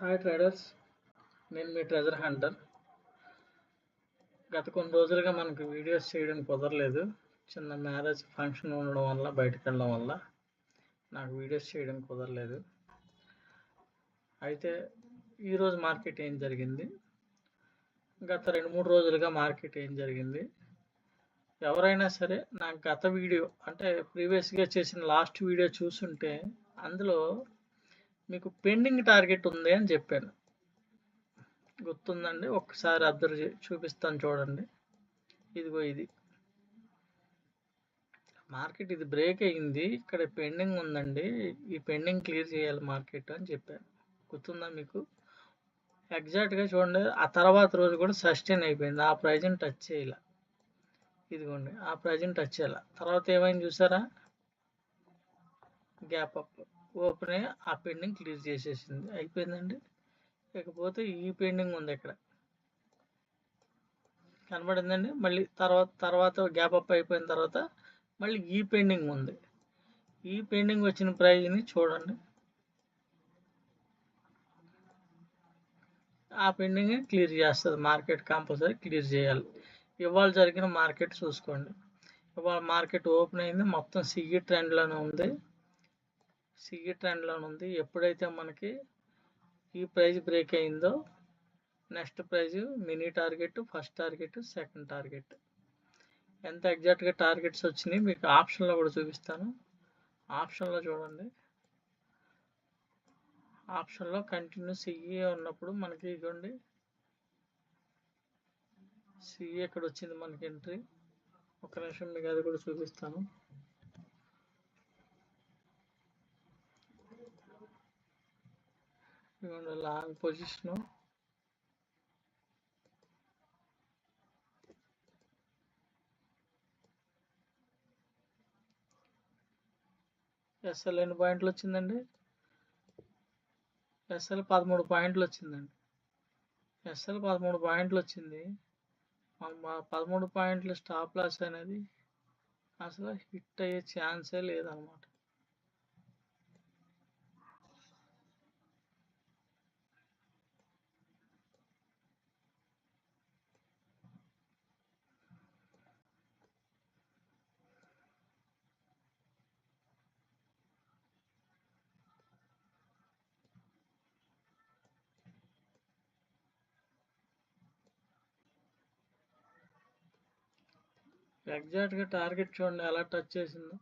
Hi traders నేను మీ treasure Hunter గత కొన్ని రోజులుగా మనకు వీడియోస్ చేయడం కుదరలేదు. చిన్న మ్యారేజ్ ఫంక్షన్ ఉండడం వల్ల బయటకు వెళ్ళడం వల్ల నాకు వీడియోస్ చేయడం కుదరలేదు. అయితే ఈరోజు మార్కెట్ ఏం జరిగింది? గత రెండు మూడు రోజులుగా మార్కెట్ ఏం జరిగింది? ఎవరైనా సరే నాకు గత వీడియో అంటే ప్రీవియస్గా చేసిన లాస్ట్ వీడియో చూసుంటే అందులో మీకు పెండింగ్ టార్గెట్ ఉంది అని చెప్పాను. గుర్తుందండి? ఒక్కసారి అబ్జర్వ్ చే చూపిస్తాను చూడండి. ఇదిగో ఇది. మార్కెట్ ఇది బ్రేక్ అయ్యింది ఇక్కడ పెండింగ్ ఉందండి. ఈ పెండింగ్ క్లియర్ చేయాలి మార్కెట్ అని చెప్పాను. గుర్తుందా మీకు? ఎగ్జాక్ట్గా చూడండి. ఆ తర్వాత రోజు కూడా సస్టైన్ అయిపోయింది. ఆ ప్రైజ్ని టచ్ చేయాల. ఇదిగోండి. ఆ ప్రైజ్ని టచ్ చేయాల. తర్వాత ఏమైంది చూసారా? Gap up. ఓపెన్ అయ్యి ఆ పెండింగ్ క్లియర్ చేసేసింది. అయిపోయిందండి. ఇకపోతే ఈ పెండింగ్ ఉంది ఇక్కడ. కనబడిందండి. మళ్ళీ తర్వాత తర్వాత గ్యాప్ అప్ అయిపోయిన తర్వాత మళ్ళీ ఈ పెండింగ్ ఉంది. ఈ పెండింగ్ వచ్చిన ప్రైజ్ని చూడండి. ఆ పెండింగ్ క్లియర్ చేస్తుంది. మార్కెట్ కంపల్సరీ క్లియర్ చేయాలి. ఇవాళ జరిగిన మార్కెట్ చూసుకోండి. ఇవాళ మార్కెట్ ఓపెన్ అయింది. మొత్తం సిగ్గి ట్రెండ్లోనే ఉంది. సిగి ట్రెండ్లో ఉంది. ఎప్పుడైతే మనకి ఈ ప్రైజ్ బ్రేక్ అయిందో next price mini target first target second target. ఎంత ఎగ్జాక్ట్గా టార్గెట్స్ వచ్చినాయి మీకు ఆప్షన్లో కూడా చూపిస్తాను. ఆప్షన్లో చూడండి. ఆప్షన్లో కంటిన్యూ సిఈ ఉన్నప్పుడు మనకి ఇదిగోండి సిఈ ఎక్కడ వచ్చింది మనకి ఎంట్రీ? ఒక నిమిషం మీకు అది కూడా చూపిస్తాను. ఇదిగోండి లాంగ్ పొజిషను? ఎస్ఎల్ ఎన్ని పాయింట్లు వచ్చిందండి? ఎస్ఎల్ పదమూడు పాయింట్లు వచ్చిందండి. ఎస్ఎల్ పదమూడు పాయింట్లు వచ్చింది. మా పదమూడు పాయింట్లు స్టాప్ లాస్ అనేది అసలు హిట్ అయ్యే ఛాన్సే లేదనమాట. ఎగ్జాక్ట్గా టార్గెట్ చూడండి ఎలా టచ్ చేసిందో.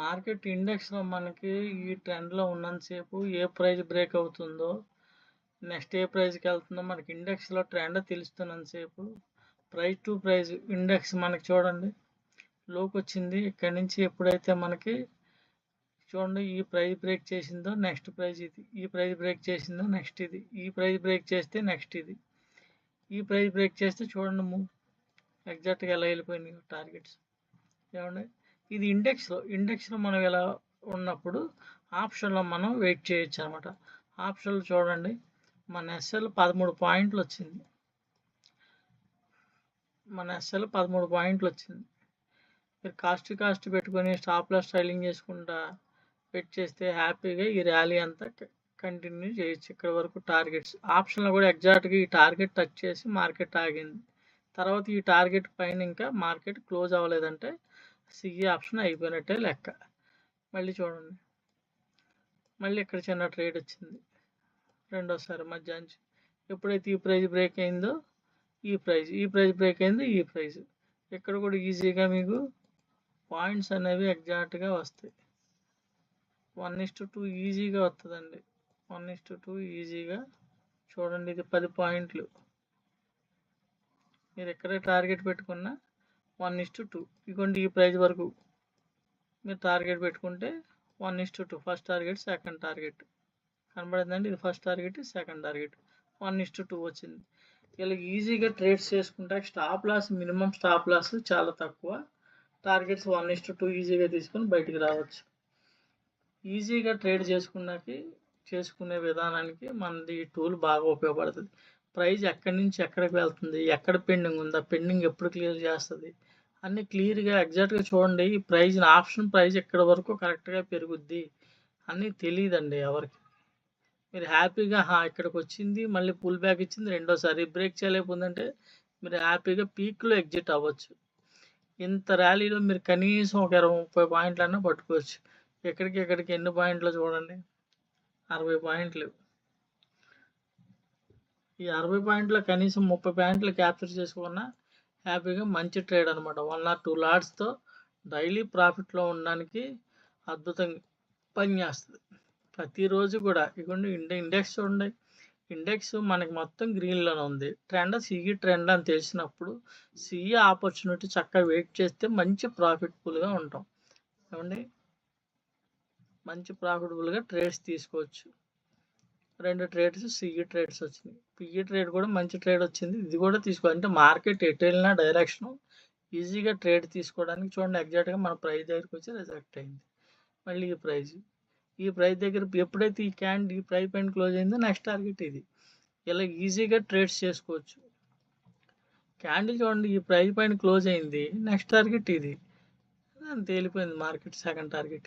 మార్కెట్ ఇండెక్స్లో మనకి ఈ ట్రెండ్లో ఉన్నంతసేపు ఏ ప్రైస్ బ్రేక్ అవుతుందో నెక్స్ట్ ఏ ప్రైస్కి వెళ్తుందో మనకి ఇండెక్స్లో ట్రెండ్ తెలుస్తున్నంతసేపు ప్రైస్ టు ప్రైస్ ఇండెక్స్ మనకి చూడండి. లోకి వచ్చింది ఇక్కడి నుంచి ఎప్పుడైతే మనకి చూడండి ఈ ప్రైస్ బ్రేక్ చేసిందో నెక్స్ట్ ప్రైస్ ఇది. ఈ ప్రైస్ బ్రేక్ చేసిందో నెక్స్ట్ ఇది. ఈ ప్రైస్ బ్రేక్ చేస్తే నెక్స్ట్ ఇది. ఈ ప్రైస్ బ్రేక్ చేస్తే చూడండి మూవ్ ఎగ్జాక్ట్గా ఎలా వెళ్ళిపోయినాయి టార్గెట్స్ ఏమండి? ఇది ఇండెక్స్లో ఇండెక్స్లో మనం ఎలా ఉన్నప్పుడు ఆప్షన్లో మనం వెయిట్ చేయొచ్చు అనమాట ఆప్షన్లో చూడండి మన ఎస్ఎల్ పదమూడు పాయింట్లు వచ్చింది. మన ఎస్ఎల్ పదమూడు పాయింట్లు వచ్చింది. మీరు కాస్ట్ కాస్ట్ పెట్టుకొని స్టాప్లో స్టైలింగ్ చేసుకుంటా వెయిట్ చేస్తే హ్యాపీగా ఈ ర్యాలీ అంతా కంటిన్యూ చేయొచ్చు. ఇక్కడ వరకు టార్గెట్స్ ఆప్షన్లో కూడా ఎగ్జాక్ట్గా ఈ టార్గెట్ టచ్ చేసి మార్కెట్ ఆగింది. తర్వాత ఈ టార్గెట్ పైన ఇంకా మార్కెట్ క్లోజ్ అవ్వలేదంటే సిఈ ఆప్షన్ అయిపోయినట్టే లెక్క. మళ్ళీ చూడండి. మళ్ళీ ఇక్కడ చిన్న ట్రేడ్ వచ్చింది. రెండోసారి మధ్యాహ్నం ఎప్పుడైతే ఈ ప్రైజ్ బ్రేక్ అయిందో ఈ ప్రైజ్ ఈ ప్రైజ్ బ్రేక్ అయిందో ఈ ప్రైజ్. ఇక్కడ కూడా ఈజీగా మీకు పాయింట్స్ అనేవి ఎగ్జాక్ట్గా వస్తాయి. వన్ ఇస్ టు టూ ఈజీగా వస్తుందండి వన్ ఇస్ టు టూ ఈజీగా. చూడండి ఇది పది పాయింట్లు. మీరు ఎక్కడ టార్గెట్ పెట్టుకున్నా వన్ ఇస్ టు టూ ఇదిగోండి ఈ ప్రైజ్ వరకు మీరు టార్గెట్ పెట్టుకుంటే one is to two first target second target కనబడిందండి? ఇది first target second target one is to two వచ్చింది. ఇలా ఈజీగా ట్రేడ్స్ చేసుకుంటే stop loss minimum stop loss చాలా తక్కువ. Targets one is to two ఈజీగా తీసుకొని బయటికి రావచ్చు. ఈజీగా ట్రేడ్ చేసుకున్నాకి చేసుకునే విధానానికి మనది ఈ టూల్ బాగా ఉపయోగపడుతుంది. ప్రైజ్ ఎక్కడి నుంచి ఎక్కడికి వెళ్తుంది ఎక్కడ పెండింగ్ ఉందా పెండింగ్ ఎప్పుడు క్లియర్ చేస్తుంది అన్ని క్లియర్గా ఎగ్జాక్ట్గా చూడండి ఈ ప్రైజ్ ఆప్షన్ ప్రైజ్ ఎక్కడ వరకు కరెక్ట్గా పెరుగుద్ది అని తెలియదండి ఎవరికి మీరు హ్యాపీగా ఇక్కడికి వచ్చింది మళ్ళీ పుల్ బ్యాక్ ఇచ్చింది రెండోసారి. బ్రేక్ చేయలేకపోయిందంటే మీరు హ్యాపీగా పీక్‌లో ఎగ్జిట్ అవ్వచ్చు. ఇంత ర్యాలీలో మీరు కనీసం ఒక 20, 30 పాయింట్లన్నా పట్టుకోవచ్చు. ఎక్కడికి ఎక్కడికి ఎన్ని పాయింట్లు చూడండి. 60 పాయింట్లు. ఈ 60 పాయింట్‌లో కనీసం 30 పాయింట్లు క్యాప్చర్ చేసుకున్న హ్యాపీగా మంచి ట్రేడ్ అనమాట. వన్ ఆర్ టూ లాట్స్‌తో డైలీ ప్రాఫిట్‌లో ఉండడానికి అద్భుతంగా పనిచేస్తుంది ప్రతిరోజు కూడా ఇగోండి ఇండ ఇండెక్స్ చూడండి. ఇండెక్స్ మనకి మొత్తం గ్రీన్‌లోనే ఉంది. ట్రెండ్ సిఈ ట్రెండ్ అని తెలిసినప్పుడు సిఈ ఆపర్చునిటీ చక్కగా వెయిట్ చేస్తే మంచి ప్రాఫిటబుల్‌గా ఉంటాం. ఏమండి మంచి ప్రాఫిటబుల్‌గా ట్రేడ్స్ తీసుకోవచ్చు. రెండు ట్రేడ్స్ సిఈ ట్రేడ్స్ వచ్చినాయి. పిఈ ట్రేడ్ కూడా మంచి ట్రేడ్ వచ్చింది. ఇది కూడా తీసుకో అంటే మార్కెట్ ఎట్టెళ్ళినా డైరెక్షన్ ఈజీగా ట్రేడ్ తీసుకోవడానికి చూడండి ఎగ్జాక్ట్‌గా మన ప్రైస్ దగ్గరికొచ్చి రిజెక్ట్ అయింది. మళ్ళీ ఈ ప్రైస్. ఈ ప్రైస్ దగ్గర ఎప్పుడైతే ఈ క్యాండ్ ఈ ప్రైస్ పైన క్లోజ్ అయిందో నెక్స్ట్ టార్గెట్ ఇది. ఇలా ఈజీగా ట్రేడ్స్ చేసుకోవచ్చు. క్యాండిల్ చూడండి ఈ ప్రైస్ పైన క్లోజ్ అయింది. నెక్స్ట్ టార్గెట్ ఇది. తేలిపోయింది మార్కెట్ సెకండ్ టార్గెట్.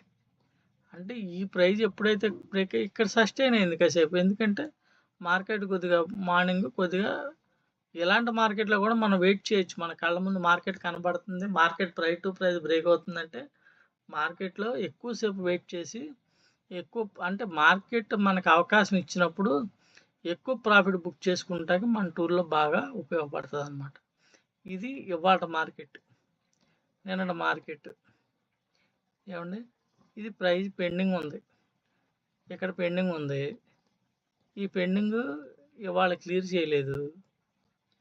అంటే ఈ ప్రైస్ ఎప్పుడైతే బ్రేక్ ఇక్కడ సస్టైన్ అయింది కాసేపు. ఎందుకంటే మార్కెట్ కొద్దిగా మార్నింగ్ కొద్దిగా ఇలాంటి మార్కెట్‌లో కూడా మనం వెయిట్ చేయొచ్చు. మన కళ్ళ ముందు మార్కెట్ కనబడుతుంది. Market price to price break అవుతుందంటే మార్కెట్‌లో ఎక్కువసేపు వెయిట్ చేసి ఎక్కువ అంటే మార్కెట్ మనకు అవకాశం ఇచ్చినప్పుడు ఎక్కువ ప్రాఫిట్ బుక్ చేసుకుంటానికి మన టూర్‌లో బాగా ఉపయోగపడుతుంది అనమాట ఇది ఇవాళ మార్కెట్. నిన్నటి మార్కెట్. ఏమండి ఇది ప్రైజ్ పెండింగ్ ఉంది. ఇక్కడ పెండింగ్ ఉంది. ఈ పెండింగ్ ఇవాళ క్లియర్ చేయలేదు.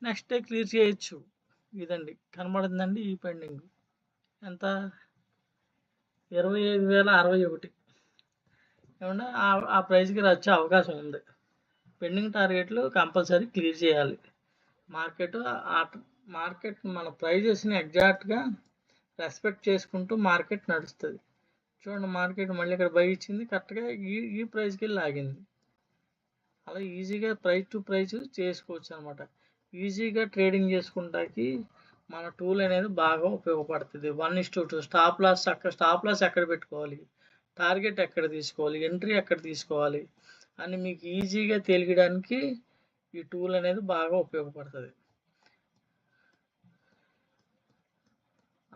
నెక్స్ట్ డే క్లియర్ చేయొచ్చు. ఇదండి. కనబడుతుందండి ఈ పెండింగ్. ఎంత? 25,061 ఏవండీ? ఆ ఆ ప్రైస్‌కి వచ్చే అవకాశం ఉంది. పెండింగ్ టార్గెట్‌లు కంపల్సరీ క్లియర్ చేయాలి. మార్కెట్ మార్కెట్ మన ప్రైజెస్‌ని ఎగ్జాక్ట్‌గా రెస్పెక్ట్ చేసుకుంటూ మార్కెట్ నడుస్తుంది చూడండి మార్కెట్ మళ్ళీ ఇక్కడ బై ఇచ్చింది. కరెక్ట్‌గా ఈ ఈ ప్రైస్‌కెళ్ళి లాగింది అలా ఈజీగా ప్రైస్ టు ప్రైస్ చేసుకోవచ్చనమాట. ఈజీగా ట్రేడింగ్ చేసుకుంటాకి మన టూల్ అనేది బాగా ఉపయోగపడుతుంది one is to two stop loss అక్కడ స్టాప్ లాస్ ఎక్కడ పెట్టుకోవాలి? టార్గెట్ ఎక్కడ తీసుకోవాలి? ఎంట్రీ ఎక్కడ తీసుకోవాలి? అని మీకు ఈజీగా తెలియడానికి ఈ టూల్ అనేది బాగా ఉపయోగపడుతుంది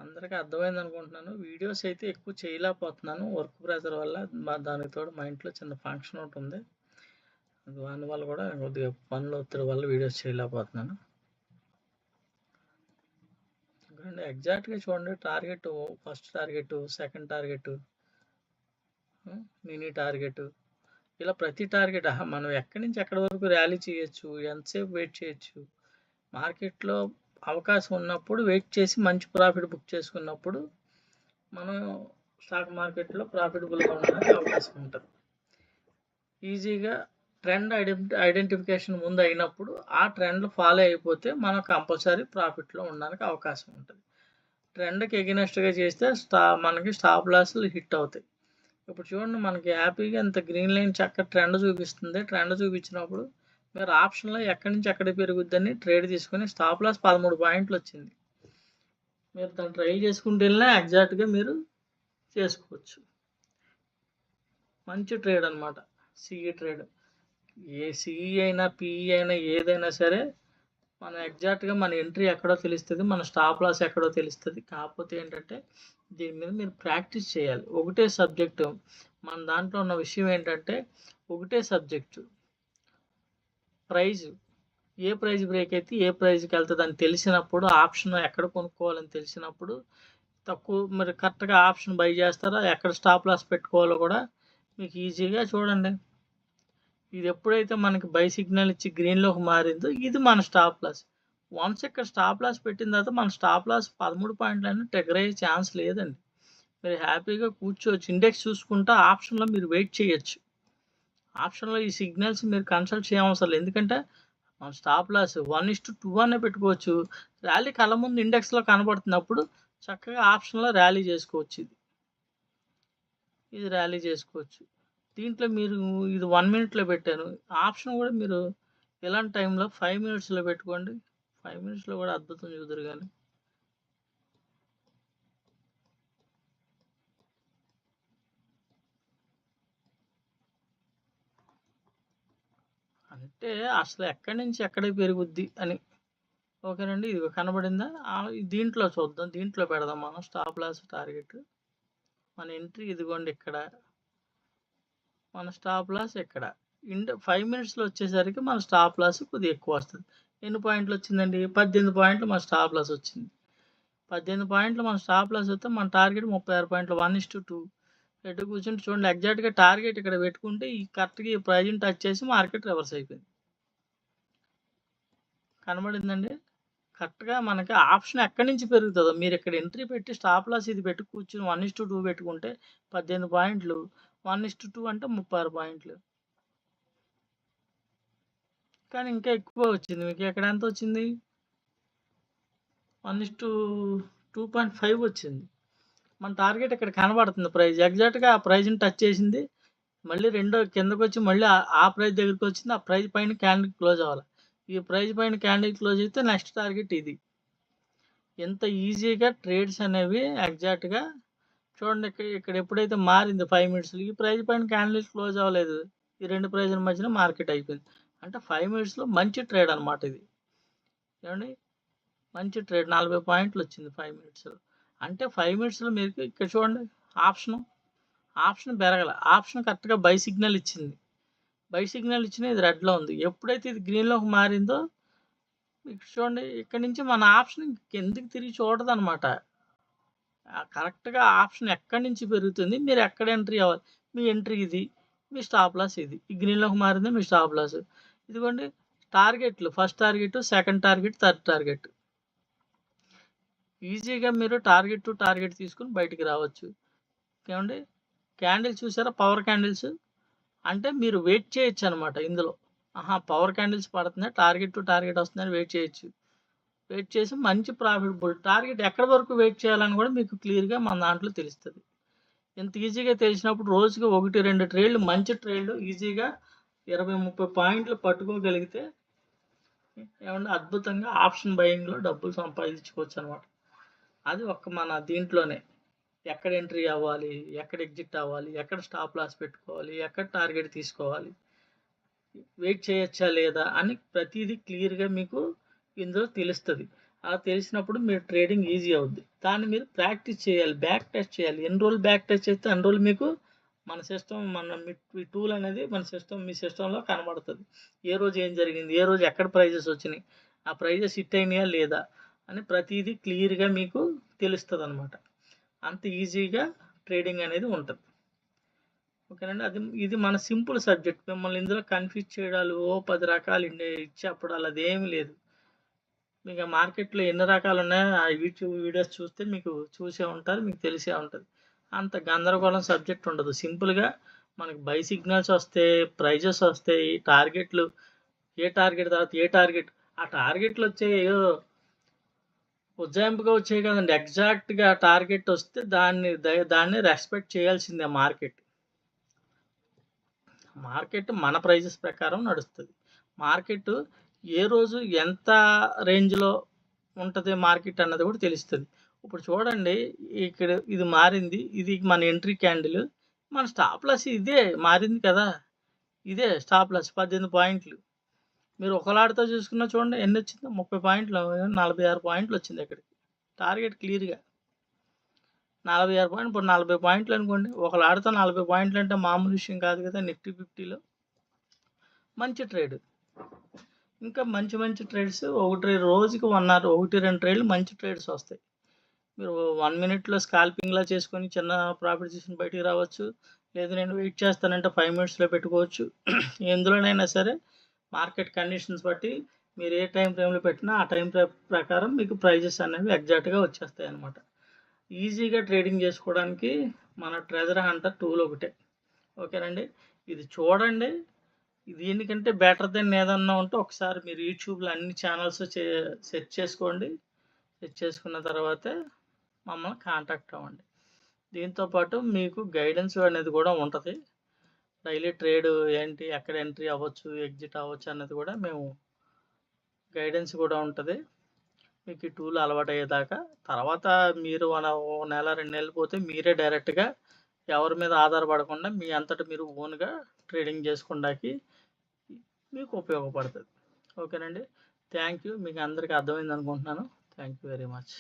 అందరికి అర్థమైంది అనుకుంటున్నాను. వీడియోస్ అయితే ఎక్కువ చేయలేకపోతున్నాను. వర్క్ ప్రెషర్ వల్ల మా దానికి తోడు మా ఇంట్లో చిన్న ఫంక్షన్ ఒకటి ఉంది. దానివల్ల కూడా కొద్దిగా పనులు ఒత్తిడి వల్ల వీడియోస్ చేయలేకపోతున్నాను. చూడండి ఎగ్జాక్ట్‌గా చూడండి target first target, second target. Mini target. ఇలా ప్రతి టార్గెట్ మనం ఎక్కడి నుంచి ఎక్కడి వరకు ర్యాలీ చేయొచ్చు? ఎంతసేపు వెయిట్ చేయొచ్చు? మార్కెట్‌లో అవకాశం ఉన్నప్పుడు వెయిట్ చేసి మంచి ప్రాఫిట్ బుక్ చేసుకున్నప్పుడు మనం స్టాక్ మార్కెట్‌లో ప్రాఫిటబుల్‌గా ఉండడానికి అవకాశం ఉంటుంది ఈజీగా ట్రెండ్ ఐడెంటి ఐడెంటిఫికేషన్ ముందు అయినప్పుడు ఆ ట్రెండ్లు ఫాలో అయిపోతే మనం కంపల్సరీ ప్రాఫిట్‌లో ఉండడానికి అవకాశం ఉంటుంది ట్రెండ్‌కి ఎగినెస్ట్గా చేస్తే స్టా మనకి స్టాప్ లాస్‌లు హిట్ అవుతాయి. ఇప్పుడు చూడండి మనకి హ్యాపీగా ఇంత గ్రీన్ లైన్ చక్కగా ట్రెండ్ చూపిస్తుంది. ట్రెండ్ చూపించినప్పుడు మీరు ఆప్షన్‌లో ఎక్కడి నుంచి ఎక్కడ పెరుగుద్దని ట్రేడ్ తీసుకొని స్టాప్ లాస్ 13 పాయింట్లు వచ్చింది. మీరు దాన్ని ట్రైల్ చేసుకుంటూ వెళ్ళినా ఎగ్జాక్ట్‌గా మీరు చేసుకోవచ్చు. మంచి ట్రేడ్ అనమాట. CE trade. ఏ సిఈ అయినా, పిఈ అయినా ఏదైనా సరే మన ఎగ్జాక్ట్‌గా మన ఎంట్రీ ఎక్కడో తెలుస్తుంది మన స్టాప్ లాస్ ఎక్కడో తెలుస్తుంది కాకపోతే ఏంటంటే దీని మీద మీరు ప్రాక్టీస్ చేయాలి. ఒకటే సబ్జెక్టు మన దాంట్లో ఉన్న విషయం ఏంటంటే ఒకటే సబ్జెక్టు. ప్రైజ్ ఏ ప్రైజ్ బ్రేక్ అయితే ఏ ప్రైజ్కి వెళ్తుందని తెలిసినప్పుడు ఆప్షన్ ఎక్కడ కొనుక్కోవాలని తెలిసినప్పుడు తక్కువ మరి కరెక్ట్‌గా ఆప్షన్ బై చేస్తారా? ఎక్కడ స్టాప్ లాస్ పెట్టుకోవాలో కూడా మీకు ఈజీగా చూడండి. ఇది ఎప్పుడైతే మనకి బై సిగ్నల్ ఇచ్చి గ్రీన్‌లోకి మారిందో ఇది మన స్టాప్ లాస్. వన్స్ ఇక్కడ స్టాప్ లాస్ పెట్టిన తర్వాత మన స్టాప్ లాస్ పదమూడు పాయింట్లన్నీ ట్రిగర్ అయ్యే ఛాన్స్ లేదండి. మీరు హ్యాపీగా కూర్చోవచ్చు. ఇండెక్స్ చూసుకుంటా ఆప్షన్‌లో మీరు వెయిట్ చేయొచ్చు. ఆప్షన్‌లో ఈ సిగ్నల్స్ మీరు కన్సల్ట్ చేయనవసరం లేదు. ఎందుకంటే మనం స్టాప్ లాస్ 1:2 అనే పెట్టుకోవచ్చు. ర్యాలీ కళ్ళ ముందు ఇండెక్స్‌లో కనబడుతున్నప్పుడు చక్కగా ఆప్షన్‌లో ర్యాలీ చేసుకోవచ్చు ఇది. ఇది ర్యాలీ చేసుకోవచ్చు. దీంట్లో మీరు ఇది వన్ మినిట్‌లో పెట్టాను. ఆప్షన్ కూడా మీరు ఇలాంటి టైంలో ఫైవ్ మినిట్స్‌లో పెట్టుకోండి. ఫైవ్ మినిట్స్‌లో కూడా అద్భుతం చూదురు కానీ అంటే అసలు ఎక్కడి నుంచి ఎక్కడికి పెరుగుద్ది అని. ఓకేనండి. ఇదిగో కనబడిందా? దీంట్లో చూద్దాం. దీంట్లో పెడదాం మనం స్టాప్ లాస్ టార్గెట్. మన ఎంట్రీ ఇదిగోండి ఇక్కడ. మన స్టాప్ లాస్ ఇక్కడ. ఇండ్ 5 మినిట్స్‌లో వచ్చేసరికి మన స్టాప్ లాస్ కొద్దిగా ఎక్కువ వస్తుంది ఎన్ని పాయింట్లు వచ్చిందండి? 18 పాయింట్లు మన స్టాప్ లాస్ వచ్చింది. 18 పాయింట్లు మన స్టాప్ లాస్ వస్తే మన టార్గెట్ 36 పాయింట్లు 1:2 ఎటు కూర్చుంటే చూడండి ఎగ్జాక్ట్‌గా టార్గెట్ ఇక్కడ పెట్టుకుంటే ఈ కరెక్ట్‌గా ఈ ప్రైజ్‌ని టచ్ చేసి మార్కెట్ రివర్స్ అయిపోయింది. కనబడిందండి? కరెక్ట్‌గా మనకి ఆప్షన్ ఎక్కడి నుంచి పెరుగుతుందో మీరు ఇక్కడ ఎంట్రీ పెట్టి స్టాప్ లాస్ ఇది పెట్టి కూర్చొని 1:2 పెట్టుకుంటే 18 పాయింట్లు 1:2 అంటే 36 పాయింట్లు. కానీ ఇంకా ఎక్కువ వచ్చింది. మీకు ఎక్కడ ఎంత వచ్చింది? 1:2.5 వచ్చింది. మన టార్గెట్ ఇక్కడ కనబడుతుంది ప్రైజ్. ఎగ్జాక్ట్‌గా ఆ ప్రైజ్‌ని టచ్ చేసింది. మళ్ళీ రెండో కిందకొచ్చి మళ్ళీ ఆ ప్రైజ్ దగ్గరికి వచ్చింది ఆ ప్రైజ్ పైన క్యాండిల్ క్లోజ్ అవ్వాలి. ఈ ప్రైజ్ పైన క్యాండిల్ క్లోజ్ అయితే నెక్స్ట్ టార్గెట్ ఇది. ఎంత ఈజీగా ట్రేడ్స్ అనేవి ఎగ్జాక్ట్‌గా చూడండి ఇక్కడ ఇక్కడ ఎప్పుడైతే మారింది ఫైవ్ మినిట్స్‌లో ఈ ప్రైజ్ పైన క్యాండిల్ క్లోజ్ అవ్వలేదు. ఈ రెండు ప్రైజ్‌ల మధ్యన మార్కెట్ అయిపోయింది. అంటే ఫైవ్ మినిట్స్‌లో మంచి ట్రేడ్ అన్నమాట ఇది. ఏమండి మంచి ట్రేడ్ 40 పాయింట్లు వచ్చింది ఫైవ్ మినిట్స్‌లో. అంటే ఫైవ్ మినిట్స్‌లో మీరు ఇక్కడ చూడండి ఆప్షను. ఆప్షన్ పెరగల. ఆప్షన్ కరెక్ట్‌గా బై సిగ్నల్ ఇచ్చింది. బై సిగ్నల్ ఇచ్చినా ఇది రెడ్‌లో ఉంది. ఎప్పుడైతే ఇది గ్రీన్‌లోకి మారిందో ఇక్కడ చూడండి ఇక్కడ నుంచి మన ఆప్షన్ కిందకి తిరిగి చూడదనమాట. అనమాట కరెక్ట్‌గా ఆప్షన్ ఎక్కడి నుంచి పెరుగుతుంది. మీరు ఎక్కడ ఎంట్రీ అవ్వాలి. మీ ఎంట్రీ ఇది. మీ స్టాప్ లాస్ ఇది. ఈ గ్రీన్‌లోకి మారింది మీ స్టాప్ లాస్. ఇదిగోండి టార్గెట్‌లు first target, second target, third target. ఈజీగా మీరు టార్గెట్ టు టార్గెట్ తీసుకొని బయటికి రావచ్చు. ఏమండి క్యాండిల్స్ చూసారా పవర్ క్యాండిల్స్? అంటే మీరు వెయిట్ చేయొచ్చనమాట ఇందులో. ఆహా! పవర్ క్యాండిల్స్ పడుతున్నాయి. టార్గెట్ టు టార్గెట్ వస్తుందని వెయిట్ చేయొచ్చు. వెయిట్ చేసి మంచి ప్రాఫిటబుల్ టార్గెట్ ఎక్కడి వరకు వెయిట్ చేయాలని కూడా మీకు క్లియర్‌గా మన దాంట్లో తెలుస్తుంది ఇంత ఈజీగా తెలిసినప్పుడు రోజుకి ఒకటి రెండు ట్రేళ్ళు మంచి ట్రేడ్‌లు ఈజీగా 20, 30 పాయింట్లు పట్టుకోగలిగితే ఏమన్నా అద్భుతంగా ఆప్షన్ బయింగ్‌లో డబ్బులు సంపాదించుకోవచ్చు అనమాట అది ఒక మన దీంట్లోనే. ఎక్కడ ఎంట్రీ అవ్వాలి? ఎక్కడ ఎగ్జిట్ అవ్వాలి? ఎక్కడ స్టాప్ లాస్ పెట్టుకోవాలి? ఎక్కడ టార్గెట్ తీసుకోవాలి? వెయిట్ చేయొచ్చా లేదా? అని ప్రతిదీ క్లియర్‌గా మీకు ఇందులో తెలుస్తుంది అలా తెలిసినప్పుడు మీరు ట్రేడింగ్ ఈజీ అవుద్ది. దాన్ని మీరు ప్రాక్టీస్ చేయాలి. బ్యాక్ టెస్ట్ చేయాలి. ఎన్ని రోజులు బ్యాక్ టెస్ట్ చేస్తే అన్ని రోజులు మీకు మన సిస్టమ్ మన మీ టూల్ అనేది మన సిస్టమ్ మీ సిస్టంలో కనబడుతుంది ఏ రోజు ఏం జరిగింది? ఏ రోజు ఎక్కడ ప్రైజెస్ వచ్చినాయి? ఆ ప్రైజెస్ హిట్ అయినాయా లేదా? అని ప్రతిదీ క్లియర్‌గా మీకు తెలుస్తుంది అనమాట అంత ఈజీగా ట్రేడింగ్ అనేది ఉంటుంది ఓకేనండి. అది ఇది మన సింపుల్ సబ్జెక్ట్. మిమ్మల్ని ఇందులో కన్‌ఫ్యూజ్ చేయడాలు, ఓ పది రకాలు ఇచ్చి చెప్పడాలు అదేమి లేదు. మీకు ఆ మార్కెట్‌లో ఎన్ని రకాలున్నాయో ఆ యూట్యూబ్ వీడియోస్ చూస్తే మీకు చూసే ఉంటారు. మీకు తెలిసే ఉంటుంది అంత గందరగోళం సబ్జెక్ట్ ఉండదు. సింపుల్‌గా మనకి బై సిగ్నల్స్ వస్తాయి. ప్రైజెస్ వస్తాయి. టార్గెట్‌లు ఏ టార్గెట్ తర్వాత ఏ టార్గెట్ ఆ టార్గెట్‌లు వచ్చే ఉజ్జాయింపుగా వచ్చాయి కదండీ. ఎగ్జాక్ట్‌గా టార్గెట్ వస్తే దాన్ని దాన్ని రెస్పెక్ట్ చేయాల్సిందే మార్కెట్. మార్కెట్ మన ప్రైజెస్ ప్రకారం నడుస్తుంది మార్కెట్ ఏ రోజు ఎంత రేంజ్‌లో ఉంటుంది మార్కెట్ అన్నది కూడా తెలుస్తుంది ఇప్పుడు చూడండి ఇక్కడ ఇది మారింది. ఇది మన ఎంట్రీ క్యాండిల్. మన స్టాప్ లాస్ ఇదే మారింది కదా! ఇదే స్టాప్ లాస్ 18 పాయింట్లు. మీరు ఒకలాడితో చూసుకున్నా చూడండి ఎన్ని వచ్చిందో ముప్పై పాయింట్లు 46 పాయింట్లు వచ్చింది ఇక్కడికి. టార్గెట్ క్లియర్‌గా. నలభై ఆరు పాయింట్ ఇప్పుడు 40 పాయింట్లు అనుకోండి. ఒకలాడితో 40 పాయింట్లు అంటే మామూలు విషయం కాదు కదా! నిఫ్టీ ఫిఫ్టీలో. మంచి ట్రేడ్. ఇంకా మంచి మంచి ట్రేడ్స్ ఒకటి రోజుకి వన్ ఆర్ 1, 2 ట్రేడ్‌లు మంచి ట్రేడ్స్ వస్తాయి. మీరు వన్ మినిట్‌లో స్కాల్పింగ్‌లా చేసుకొని చిన్న ప్రాఫిట్ తీసుకొని బయటికి రావచ్చు. లేదు నేను వెయిట్ చేస్తానంటే ఫైవ్ మినిట్స్‌లో పెట్టుకోవచ్చు. ఎందులోనైనా సరే మార్కెట్ కండిషన్స్ బట్టి మీరు ఏ టైం ఫ్రేమ్‌లో పెట్టినా ఆ టైం ప్రకారం మీకు ప్రైజెస్ అనేవి ఎగ్జాక్ట్‌గా వచ్చేస్తాయి అనమాట ఈజీగా ట్రేడింగ్ చేసుకోవడానికి మన ట్రెజర్ హంటర్ టూల్ ఒకటే. ఓకేనండి. ఇది చూడండి. దీనికంటే బెటర్ దెన్ ఏదన్నా ఉంటే ఒకసారి మీరు యూట్యూబ్‌లో అన్ని ఛానల్స్ సెట్ సెర్చ్ చేసుకోండి. సెట్ చేసుకున్న తర్వాతే మమ్మల్ని కాంటాక్ట్ అవ్వండి. దీంతో పాటు మీకు గైడెన్స్ అనేది కూడా ఉంటుంది డైలీ ట్రేడ్ ఏంటి? ఎక్కడ ఎంట్రీ అవ్వచ్చు? ఎగ్జిట్ అవ్వచ్చు అన్నది కూడా మేము గైడెన్స్ కూడా ఉంటుంది మీకు ఈ టూల్ అలవాటయ్యేదాకా. తర్వాత మీరు ఓ నెల, రెండు నెలలు పోతే మీరే డైరెక్ట్‌గా ఎవరి మీద ఆధారపడకుండా మీ అంతటా మీరు ఓన్‌గా ట్రేడింగ్ చేసుకోవడానికి మీకు ఉపయోగపడుతుంది ఓకేనండి థ్యాంక్ యూ మీకు అందరికీ అర్థమైంది అనుకుంటున్నాను థ్యాంక్ యూ వెరీ మచ్